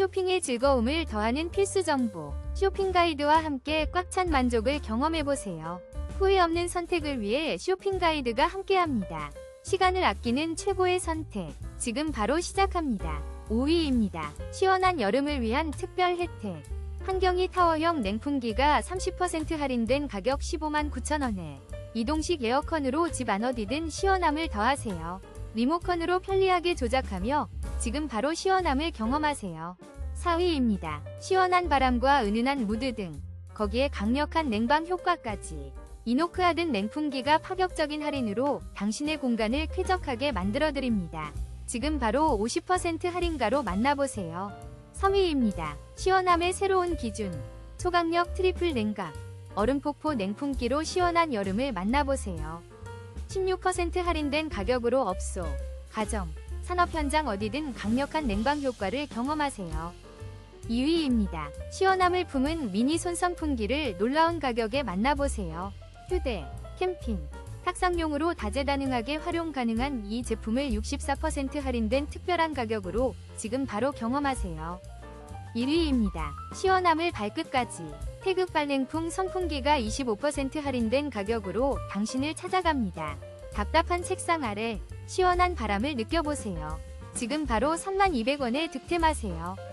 쇼핑의 즐거움을 더하는 필수 정보. 쇼핑 가이드와 함께 꽉 찬 만족을 경험해보세요. 후회 없는 선택을 위해 쇼핑 가이드가 함께합니다. 시간을 아끼는 최고의 선택. 지금 바로 시작합니다. 5위입니다. 시원한 여름을 위한 특별 혜택. 한경이 타워형 냉풍기가 30% 할인된 가격 15만 9천원에 이동식 에어컨으로 집 안 어디든 시원함을 더하세요. 리모컨으로 편리하게 조작하며 지금 바로 시원함을 경험하세요. 4위입니다. 시원한 바람과 은은한 무드 등 거기에 강력한 냉방 효과까지 이노크하든 냉풍기가 파격적인 할인으로 당신의 공간을 쾌적하게 만들어드립니다. 지금 바로 50% 할인가로 만나보세요. 3위입니다. 시원함의 새로운 기준 초강력 트리플 냉각 얼음폭포 냉풍기로 시원한 여름을 만나보세요. 16% 할인된 가격으로 업소, 가정, 산업 현장 어디든 강력한 냉방 효과를 경험하세요. 2위입니다. 시원함을 품은 미니 손선풍기를 놀라운 가격에 만나보세요. 휴대, 캠핑, 탁상용으로 다재다능하게 활용 가능한 이 제품을 64% 할인된 특별한 가격으로 지금 바로 경험하세요. 1위입니다. 시원함을 발끝까지 태극 발냉풍 선풍기가 25% 할인된 가격으로 당신을 찾아갑니다. 답답한 책상 아래 시원한 바람을 느껴보세요. 지금 바로 3200원에 득템하세요.